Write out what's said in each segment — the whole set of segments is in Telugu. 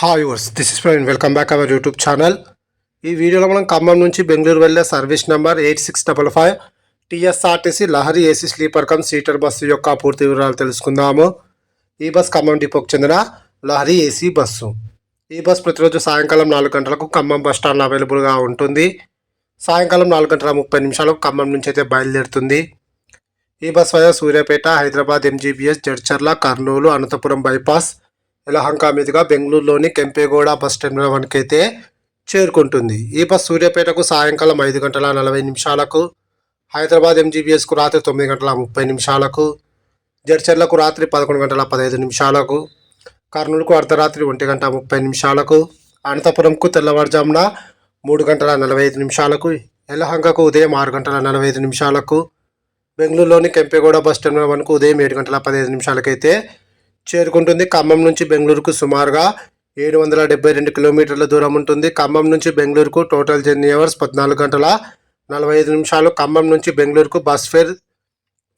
Hi viewers this is Praveen welcome back our YouTube channel ఈ వీడియోలో మనం ఖమ్మం నుంచి బెంగళూరు వెళ్ళే service number eight six double five TSRTC Lahari AC sleeper cum seater bus యొక్క పూర్తి వివరాలు తెలుసుకుందాము. ఈ బస్ ఖమ్మం డిపోకు చెందిన లహరి ఏసీ బస్సు. ఈ బస్ ప్రతిరోజు సాయంకాలం నాలుగు గంటలకు ఖమ్మం బస్ స్టాండ్ అవైలబుల్గా ఉంటుంది. సాయంకాలం నాలుగు గంటల ముప్పై నిమిషాలకు ఖమ్మం నుంచి అయితే బయలుదేరుతుంది. ఈ బస్ వల్ల సూర్యాపేట హైదరాబాద్ ఎంజీబీఎస్ జడ్చర్ల కర్నూలు అనంతపురం బైపాస్ యలహంక మీదుగా బెంగళూరులోని కెంపేగౌడ బస్ టెర్మినల్ వన్కైతే చేరుకుంటుంది. ఈ బస్ సూర్యాపేటకు సాయంకాలం ఐదు గంటల నలభై నిమిషాలకు హైదరాబాద్ ఎంజీబీఎస్కు రాత్రి తొమ్మిది గంటల ముప్పై నిమిషాలకు జడ్చర్లకు రాత్రి పదకొండు గంటల పదహైదు నిమిషాలకు కర్నూలుకు అర్ధరాత్రి ఒంటి గంట ముప్పై నిమిషాలకు అనంతపురంకు తెల్లవారుజామున మూడు గంటల నలభై ఐదు నిమిషాలకు యలహంకకు ఉదయం ఆరు గంటల నలభై ఐదు నిమిషాలకు బెంగళూరులోని కెంపేగౌడ బస్ టెర్మినల్ వన్కు ఉదయం ఏడు గంటల పదిహేను నిమిషాలకైతే చేరుకుంటుంది. ఖమ్మం నుంచి బెంగళూరుకు సుమారుగా ఏడు వందల డెబ్బై రెండు కిలోమీటర్ల దూరం ఉంటుంది. ఖమ్మం నుంచి బెంగళూరుకు టోటల్ జర్నీ అవర్స్ పద్నాలుగు గంటల నలభై ఐదు నిమిషాలు. ఖమ్మం నుంచి బెంగళూరుకు బస్ ఫేర్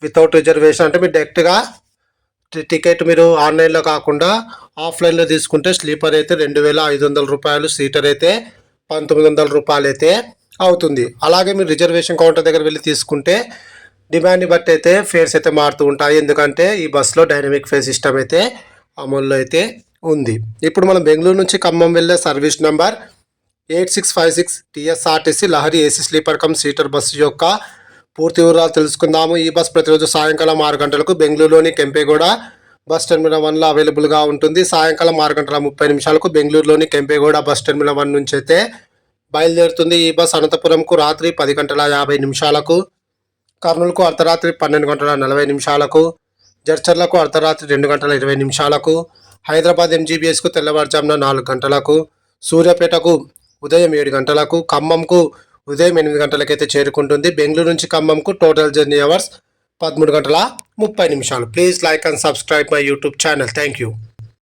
వితౌట్ రిజర్వేషన్ అంటే మీరు డైరెక్ట్గా టికెట్ మీరు ఆన్లైన్లో కాకుండా ఆఫ్లైన్లో తీసుకుంటే స్లీపర్ అయితే రెండు వేల ఐదు వందల రూపాయలు సీటర్ అయితే పంతొమ్మిది వందల రూపాయలు అయితే అవుతుంది. అలాగే మీరు రిజర్వేషన్ కౌంటర్ దగ్గర వెళ్ళి తీసుకుంటే డిమాండ్ని బట్టి అయితే ఫేర్స్ అయితే మారుతూ ఉంటాయి. ఎందుకంటే ఈ బస్సులో డైనమిక్ ఫేర్ సిస్టమ్ అయితే అమల్లో అయితే ఉంది. ఇప్పుడు మనం బెంగళూరు నుంచి ఖమ్మం వెళ్ళే service number eight six five six TSRTC Lahari AC sleeper cum seater bus యొక్క పూర్తి వివరాలు తెలుసుకుందాము. ఈ బస్ ప్రతిరోజు సాయంకాలం ఆరు గంటలకు బెంగళూరులోని కెంపేగూడ బస్ టెర్మినల్ వన్లో అవైలబుల్గా ఉంటుంది. సాయంకాలం ఆరు గంటల ముప్పై నిమిషాలకు బెంగళూరులోని కెంపేగూడ బస్ టెర్మినల్ వన్ నుంచి అయితే బయలుదేరుతుంది. ఈ బస్ అనంతపురంకు రాత్రి పది గంటల యాభై నిమిషాలకు కర్నూలుకు అర్ధరాత్రి పన్నెండు గంటల నలభై నిమిషాలకు జడ్చర్లకు అర్ధరాత్రి రెండు గంటల ఇరవై నిమిషాలకు హైదరాబాద్ ఎంజీబీఎస్కు తెల్లవారుజామున నాలుగు గంటలకు సూర్యాపేటకు ఉదయం ఏడు గంటలకు ఖమ్మంకు ఉదయం ఎనిమిది గంటలకైతే చేరుకుంటుంది. బెంగళూరు నుంచి ఖమ్మంకు టోటల్ జర్నీ అవర్స్ పదమూడు గంటల ముప్పై నిమిషాలు. Please like and subscribe my YouTube channel. Thank you.